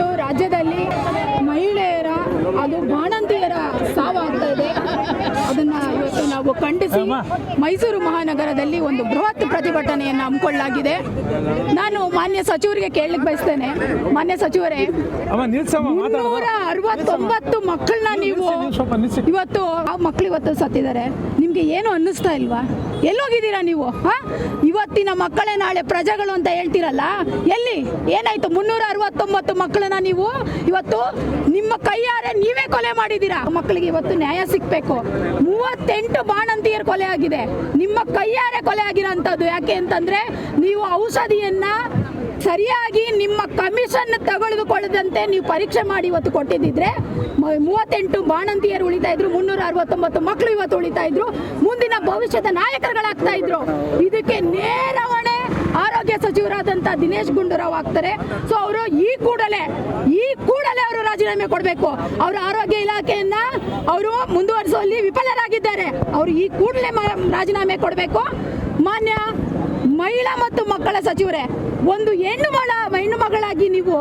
ಇವತ್ತು ರಾಜ್ಯದಲ್ಲಿ ಮಹಿಳೆಯರ ಅದು ಇದೆ ಅದನ್ನ ಇವತ್ತು ನಾವು ಖಂಡಿಸಿ ಮೈಸೂರು ಮಹಾನಗರದಲ್ಲಿ ಒಂದು ಬೃಹತ್ ಪ್ರತಿಭಟನೆಯನ್ನು ಹಮ್ಮಿಕೊಳ್ಳಲಾಗಿದೆ. ನಾನು ಮಾನ್ಯ ಸಚಿವರಿಗೆ ಕೇಳಲಿಕ್ಕೆ ಬಯಸ್ತೇನೆ. ಮಾನ್ಯ ಸಚಿವರೇ ಮುನ್ನೂರ ಅರವತ್ತೊಂಬತ್ತು ಮಕ್ಕಳನ್ನ ನೀವು ಇವತ್ತು ಆ ಮಕ್ಳು ಇವತ್ತು ಸತ್ತಿದ್ದಾರೆ. ನಿಮ್ಗೆ ಏನು ಅನ್ನಿಸ್ತಾ ಇಲ್ವಾ? ಎಲ್ಲೋಗಿದ್ದೀರಾ ನೀವು? ಹಾ? ಇವತ್ತಿನ ಮಕ್ಕಳೇ ನಾಳೆ ಪ್ರಜೆಗಳು ಅಂತ ಹೇಳ್ತೀರಲ್ಲ? ಎಲ್ಲಿ? ಏನಾಯ್ತು? ಮುನ್ನೂರ ಅರವತ್ತೊಂಬತ್ತು ಮಕ್ಕಳನ್ನ ನೀವು ಇವತ್ತು ನಿಮ್ಮ ಕೈಯಾರೆ ನೀವೇ ಕೊಲೆ ಮಾಡಿದ್ದೀರಾ? ಮಕ್ಕಳಿಗೆ ಇವತ್ತು ನ್ಯಾಯ ಸಿಗ್ಬೇಕು. ಮೂವತ್ತೆಂಟು ಬಾಣಂತಿಯರು ಕೊಲೆ ಆಗಿದೆ. ನಿಮ್ಮ ಕೈಯಾರೆ ಕೊಲೆ ಆಗಿರೋಂಥದ್ದು ಯಾಕೆ ಅಂತಂದ್ರೆ ನೀವು ಔಷಧಿಯನ್ನ ಸರಿಯಾಗಿ ನಿಮ್ಮ ಕಮಿಷನ್ ತಗೊಳ್ದುಕೊಳ್ಳದಂತೆ ನೀವು ಪರೀಕ್ಷೆ ಮಾಡಿ ಇವತ್ತು ಕೊಟ್ಟಿದ್ದಿದ್ರೆ ಮೂವತ್ತೆಂಟು ಬಾಣಂತಿಯರು ಉಳಿತಾ ಇದ್ರು, ಮುನ್ನೂರ ಅರವತ್ತೊಂಬತ್ತು ಮಕ್ಕಳು ಇವತ್ತು ಉಳಿತಾ ಇದ್ರು, ಮುಂದಿನ ಭವಿಷ್ಯದ ನಾಯಕರುಗಳಾಗ್ತಾ ಇದ್ರು. ಇದಕ್ಕೆ ನೇರವಾಗಿ ಆರೋಗ್ಯ ಸಚಿವರಾದಂತ ದಿನೇಶ್ ಗುಂಡೂರಾವ್ ಆಗ್ತಾರೆ. ಸೊ ಅವರು ಈ ಕೂಡಲೇ ಈ ಕೂಡಲೇ ಅವರು ರಾಜೀನಾಮೆ ಕೊಡಬೇಕು. ಅವರ ಆರೋಗ್ಯ ಇಲಾಖೆಯನ್ನ ಅವರು ಮುಂದುವರಿಸುವಲ್ಲಿ ವಿಫಲರಾಗಿದ್ದಾರೆ. ಅವರು ಈ ಕೂಡಲೇ ರಾಜೀನಾಮೆ ಕೊಡಬೇಕು. ಮಾನ್ಯ ಮಹಿಳಾ ಮತ್ತು ಮಕ್ಕಳ ಸಚಿವರೇ ಒಂದು ಹೆಣ್ಣು ಮಗಳ ಹೆಣ್ಣು ಮಗಳಾಗಿ ನೀವು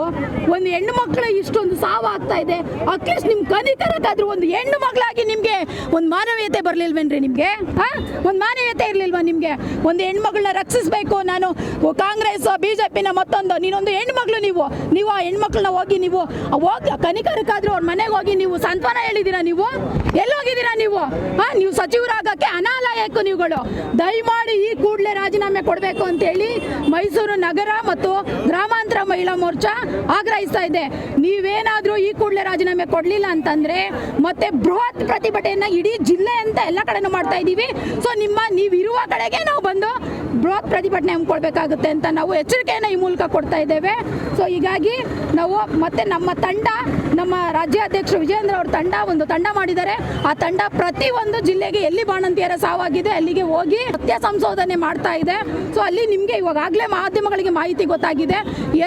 ಒಂದು ಹೆಣ್ಣು ಮಕ್ಕಳ ಇಷ್ಟೊಂದು ಸಾವಾಗ್ತಾ ಇದೆ. ಅಟ್ಲೀಸ್ಟ್ ನಿಮ್ ಕನಿತರಕ್ಕಾದ್ರೂ ಒಂದು ಹೆಣ್ಣು ಮಗಳಾಗಿ ನಿಮ್ಗೆ ಒಂದು ಮಾನವೀಯತೆ ಬರ್ಲಿಲ್ವೇನ್ರಿ ನಿಮ್ಗೆ? ಹಾ? ಒಂದು ಮಾನವೀಯತೆ ಇರ್ಲಿಲ್ವಾ ನಿಮ್ಗೆ? ಒಂದು ಹೆಣ್ಣು ಮಗಳನ್ನ ರಕ್ಷಿಸಬೇಕು ನಾನು ಕಾಂಗ್ರೆಸ್ ಪಿನ ಮತ್ತೊಂದು, ನೀನೊಂದು ಹೆಣ್ಣು ಮಗಳು ನೀವು. ನೀವು ಆ ಹೆಣ್ಮಕ್ಳನ್ನ ಹೋಗಿ ನೀವು ಹೋಗಿ ಕನಿಕರಕ್ಕಾದ್ರೂ ಅವ್ರ ಮನೆಗೆ ಹೋಗಿ ನೀವು ಸಾಂತ್ವನ ಹೇಳಿದ್ದೀರಾ ನೀವು? ಎಲ್ಲೋಗಿದ್ದೀರಾ ನೀವು? ಹಾ? ನೀವು ಸಚಿವರಾಗಕ್ಕೆ ಅನಾಲಯಕ್ಕೂ ನೀವುಗಳು. ದಯಮಾಡಿ ಈ ಕೂಡಲೇ ರಾಜೀನಾಮೆ ಕೊಡಬೇಕು ಅಂತೇಳಿ ಮೈಸೂರು ನಗರ ಮತ್ತು ಗ್ರಾಮಾಂತರ ಮಹಿಳಾ ಮೋರ್ಚಾ ಆಗ್ರಹಿಸ್ತಾ ಇದೆ? ನೀವೇನಾದ್ರೂ ಈ ಕೂಡಲೇ ರಾಜೀನಾಮೆ ಕೊಡ್ಲಿಲ್ಲ ಅಂತಂದ್ರೆ ಮತ್ತೆ ಬೃಹತ್ ಪ್ರತಿಭಟನೆಯನ್ನ ಇಡೀ ಜಿಲ್ಲೆ ಅಂತ ಎಲ್ಲ ಕಡೆನೂ ಮಾಡ್ತಾ ಇದ್ದೀವಿ. ಸೊ ನಿಮ್ಮ ನೀವಿರುವ ಕಡೆಗೆ ನಾವು ಬಂದು ಬೃಹತ್ ಪ್ರತಿಭಟನೆ ಹಮ್ಮಿಕೊಳ್ಬೇಕಾಗುತ್ತೆ ಅಂತ ನಾವು ಎಚ್ಚರಿಕೆಯನ್ನು ಈ ಮೂಲಕ ಕೊಡ್ತಾ ಇದ್ದೇವೆ. ಸೊ ಹೀಗಾಗಿ ನಾವು ಮತ್ತೆ ನಮ್ಮ ತಂಡ, ನಮ್ಮ ರಾಜ್ಯಾಧ್ಯಕ್ಷ ವಿಜೇಂದ್ರ ಅವರ ತಂಡ ಒಂದು ತಂಡ ಮಾಡಿದ್ದಾರೆ. ಆ ತಂಡ ಪ್ರತಿ ಒಂದು ಜಿಲ್ಲೆಗೆ ಎಲ್ಲಿ ಬಾಣಂತಿಯರ ಸಾವಾಗಿದೆ ಅಲ್ಲಿಗೆ ಹೋಗಿ ಸತ್ಯ ಸಂಶೋಧನೆ ಮಾಡ್ತಾ ಇದೆ. ಸೊ ಅಲ್ಲಿ ನಿಮಗೆ ಇವಾಗಲೇ ಮಾಧ್ಯಮಗಳಿಗೆ ಮಾಹಿತಿ ಗೊತ್ತಾಗಿದೆ.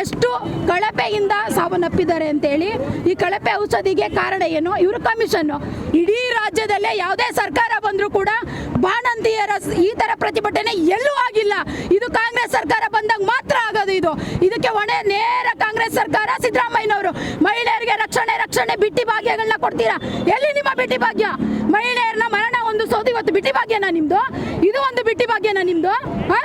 ಎಷ್ಟು ಕಳಪೆಯಿಂದ ಸಾವನ್ನಪ್ಪಿದ್ದಾರೆ ಅಂತೇಳಿ ಈ ಕಳಪೆ ಔಷಧಿಗೆ ಕಾರಣ ಏನು? ಇವರು ಕಮಿಷನ್ನು ಇಡೀ ರಾಜ್ಯದಲ್ಲೇ ಯಾವುದೇ ಸರ್ಕಾರ ಬಂದರೂ ಕೂಡ ಬಾಣಂತಿಯರ ಈ ಥರ ಪ್ರತಿಭಟನೆ ಎಲ್ಲೂ ಆಗಿಲ್ಲ. ಇದು ಕಾಂಗ್ರೆಸ್ ಸರ್ಕಾರ ಬಂದಾಗ ಮಾತ್ರ ಆಗೋದು ಇದು. ಇದಕ್ಕೆ ಹೊಣೆ ನೇರ ಕಾಂಗ್ರೆಸ್ ಸರ್ಕಾರ, ಸಿದ್ದರಾಮಯ್ಯನವರು. ಮಹಿಳೆಯರಿಗೆ ರಕ್ಷಣೆ ರಕ್ಷಣೆ, ಬಿಟ್ಟಿ ಭಾಗ್ಯಗಳನ್ನ ಕೊಡ್ತೀರಾ? ಎಲ್ಲಿ ನಿಮ್ಮ ಬಿಟ್ಟಿ ಭಾಗ್ಯ? ಮಹಿಳೆಯರನ್ನ ಮರಣ ಒಂದು ಸೋದು ಇವತ್ತು ಬಿಟ್ಟಿ ಭಾಗ್ಯನಾ ನಿಮ್ಮದು ಇದು ಒಂದು ಬಿಟ್ಟಿ ಭಾಗ್ಯನಾ ನಿಮ್ಮದು ಹಾ?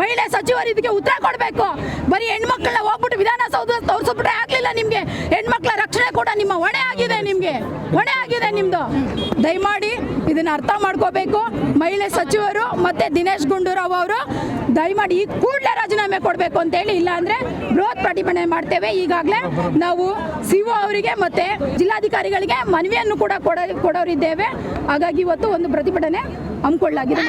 ಮಹಿಳೆ ಸಚಿವರು ಇದಕ್ಕೆ ಉತ್ತರ ಕೊಡಬೇಕು. ಬರೀ ಹೆಣ್ಮಕ್ಳನ್ನ ಹೋಗ್ಬಿಟ್ಟು ವಿಧಾನಸೌಧ ತೋರಿಸ್ಬಿಟ್ರೆ ಆಗ್ಲಿಲ್ಲ ನಿಮ್ಗೆ. ಹೆಣ್ಮಕ್ಳ ರಕ್ಷಣೆ ಕೂಡ ನಿಮ್ಮ ಹೊಣೆ ಆಗಿದೆ ನಿಮ್ಗೆ. ಹೊಣೆ ಆಗಿದೆ ನಿಮ್ದು. ದಯಮಾಡಿ ಇದನ್ನ ಅರ್ಥ ಮಾಡ್ಕೋಬೇಕು. ಮಹಿಳೆ ಸಚಿವರು ಮತ್ತೆ ದಿನೇಶ್ ಗುಂಡೂರಾವ್ ಅವರು ದಯಮಾಡಿ ಈ ಕೂಡಲೇ ರಾಜೀನಾಮೆ ಕೊಡಬೇಕು ಅಂತ ಹೇಳಿ ಇಲ್ಲ ಅಂದ್ರೆ ಬೃಹತ್ ಪ್ರತಿಭಟನೆ ಮಾಡ್ತೇವೆ. ಈಗಾಗಲೇ ನಾವು ಸಿಒ ಅವರಿಗೆ ಮತ್ತೆ ಜಿಲ್ಲಾಧಿಕಾರಿಗಳಿಗೆ ಮನವಿಯನ್ನು ಕೂಡ ಕೊಡ, ಕೊಡೋರಿದ್ದೇವೆ. ಹಾಗಾಗಿ ಇವತ್ತು ಒಂದು ಪ್ರತಿಭಟನೆ ಹಮ್ಮಿಕೊಳ್ಳಲಾಗಿದೆ.